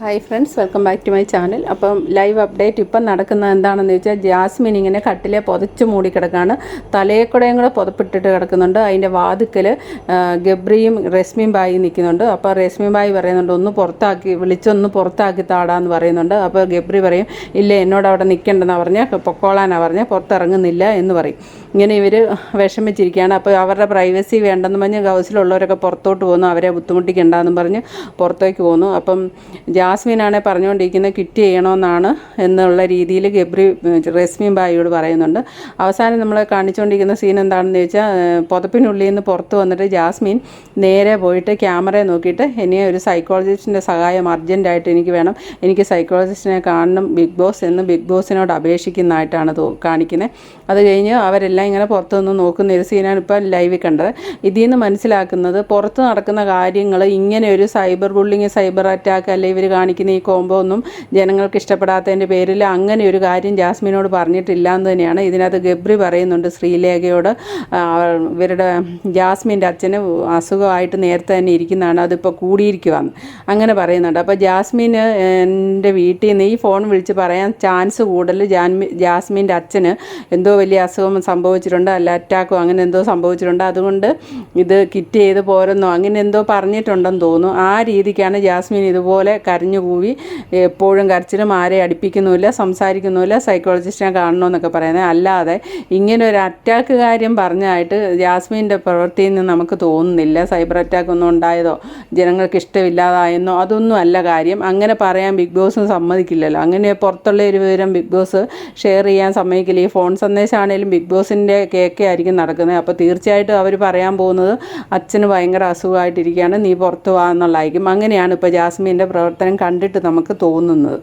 Hi friends welcome back to my channel അപ്പം live update ഇപ്പം നടക്കുന്നത് എന്താണെന്ന് വെച്ചാൽ ജാസ്മിൻ ഇങ്ങനെ കട്ടിലെ പുതച്ച് മൂടി കിടക്കാണ്. തലയെക്കൂടെയും കൂടെ പുതപ്പിട്ടിട്ട് കിടക്കുന്നുണ്ട്. അതിന്റെ വാതുക്കൽ ഗബ്രിയും റസ്മിയും ബായി നിൽക്കുന്നുണ്ട്. അപ്പോൾ റസ്മിൻ ബായി പറയുന്നുണ്ട് ഒന്ന് പുറത്താക്കി വിളിച്ചൊന്ന് പുറത്താക്കി താടാന്ന് പറയുന്നുണ്ട്. അപ്പോൾ ഗബ്രി പറയും ഇല്ല എന്നോട് അവിടെ നിൽക്കേണ്ടെന്നാണ് പറഞ്ഞാൽ പൊക്കോളാനാണ് പറഞ്ഞാൽ പുറത്തിറങ്ങുന്നില്ല എന്ന് പറയും. ഇങ്ങനെ ഇവർ വിഷമിച്ചിരിക്കുകയാണ്. അപ്പോൾ അവരുടെ പ്രൈവസി വേണ്ടെന്ന് പറഞ്ഞ് ഹൗസിലുള്ളവരൊക്കെ പുറത്തോട്ട് പോകുന്നു അവരെ ബുദ്ധിമുട്ടിക്കണ്ടെന്നും പറഞ്ഞ് പുറത്തേക്ക് പോകുന്നു അപ്പം ജാസ്മിനാണെ പറഞ്ഞുകൊണ്ടിരിക്കുന്നത് കിറ്റ് ചെയ്യണമെന്നാണ് എന്നുള്ള രീതിയിൽ ഗബ്രി റസ്മിൻ ബായിയോട് പറയുന്നുണ്ട്. അവസാനം നമ്മൾ കാണിച്ചുകൊണ്ടിരിക്കുന്ന സീൻ എന്താണെന്ന് ചോദിച്ചാൽ പുതപ്പിനുള്ളിൽ നിന്ന് പുറത്ത് വന്നിട്ട് ജാസ്മിൻ നേരെ പോയിട്ട് ക്യാമറയെ നോക്കിയിട്ട് എന്നെ ഒരു സൈക്കോളജിസ്റ്റിന്റെ സഹായം അർജന്റായിട്ട് എനിക്ക് വേണം. എനിക്ക് സൈക്കോളജിസ്റ്റിനെ കാണണം ബിഗ് ബോസ് എന്ന് ബിഗ് ബോസിനോട് അപേക്ഷിക്കുന്നതായിട്ടാണ് കാണിക്കുന്നത് അത് കഴിഞ്ഞ് അവരെല്ലാം ഇങ്ങനെ പുറത്തു നിന്ന് നോക്കുന്ന ഒരു സീനാണ് ഇപ്പോൾ ലൈവിൽ കണ്ടത്. ഇതിൽ നിന്ന് മനസ്സിലാക്കുന്നത് പുറത്ത് നടക്കുന്ന കാര്യങ്ങൾ ഇങ്ങനെ ഒരു സൈബർ ബുള്ളിങ് സൈബർ അറ്റാക്ക് അല്ലെ ഇവർ കാണിക്കുന്ന ഈ കോംബോ ഒന്നും ജനങ്ങൾക്ക് ഇഷ്ടപ്പെടാത്തതിന്റെ പേരിൽ അങ്ങനെ ഒരു കാര്യം ജാസ്മിനോട് പറഞ്ഞിട്ടില്ല എന്ന് തന്നെയാണ്. ഇതിനകത്ത് ഗബ്രി പറയുന്നുണ്ട് ശ്രീലേഖയോട്. ഇവരുടെ ജാസ്മിന്റെ അച്ഛന് അസുഖമായിട്ട് നേരത്തെ തന്നെ ഇരിക്കുന്നതാണ് അതിപ്പോൾ കൂടിയിരിക്കുവാന്ന് അങ്ങനെ പറയുന്നുണ്ട്. അപ്പോൾ ജാസ്മിന് എന്റെ വീട്ടിൽ നിന്ന് ഈ ഫോൺ വിളിച്ച് പറയാൻ ചാൻസ് കൂടുതൽ ജാൻമി ജാസ്മിന്റെ അച്ഛന് എന്തോ വലിയ അസുഖം സംഭവിച്ചിട്ടുണ്ട് അല്ല അറ്റാക്കോ അങ്ങനെ എന്തോ സംഭവിച്ചിട്ടുണ്ട്. അതുകൊണ്ട് ഇത് കിറ്റ് ചെയ്ത് പോരെന്നോ. അങ്ങനെ എന്തോ പറഞ്ഞിട്ടുണ്ടെന്ന് തോന്നുന്നു. ആ രീതിക്കാണ് ജാസ്മിൻ ഇതുപോലെ കരഞ്ഞുകൂവി. എപ്പോഴും കരച്ചിലും ആരെ അടുപ്പിക്കുന്നുമില്ല സംസാരിക്കുന്നുമില്ല. സൈക്കോളജിസ്റ്റിനെ കാണണമെന്നൊക്കെ പറയുന്നത്. അല്ലാതെ ഇങ്ങനെ ഒരു അറ്റാക്ക് കാര്യം പറഞ്ഞായിട്ട് ജാസ്മിന്റെ പ്രവൃത്തിയിൽ നിന്ന് നമുക്ക് തോന്നുന്നില്ല. സൈബർ അറ്റാക്ക് ഒന്നും ഉണ്ടായതോ ജനങ്ങൾക്ക് ഇഷ്ടമില്ലാതായെന്നോ അതൊന്നും അല്ല കാര്യം. അങ്ങനെ പറയാൻ ബിഗ് ബോസും സമ്മതിക്കില്ലല്ലോ. അങ്ങനെ പുറത്തുള്ള ഒരു വിവരം ബിഗ് ബോസ് ഷെയർ ചെയ്യാൻ സമ്മതിക്കില്ല. ഈ ഫോൺ സന്ദേശമാണെങ്കിലും ബിഗ് ബോസിന്റെ കേക്കെ ആയിരിക്കും നടക്കുന്നത്. അപ്പോൾ തീർച്ചയായിട്ടും അവർ പറയാൻ പോകുന്നത് അച്ഛന് ഭയങ്കര അസുഖമായിട്ടിരിക്കുകയാണ്. നീ പുറത്ത് വാ എന്നുള്ളതായിരിക്കും. അങ്ങനെയാണ് ഇപ്പോൾ ജാസ്മിന്റെ പ്രവർത്തനം കണ്ടിട്ട് നമുക്ക് തോന്നുന്നത്.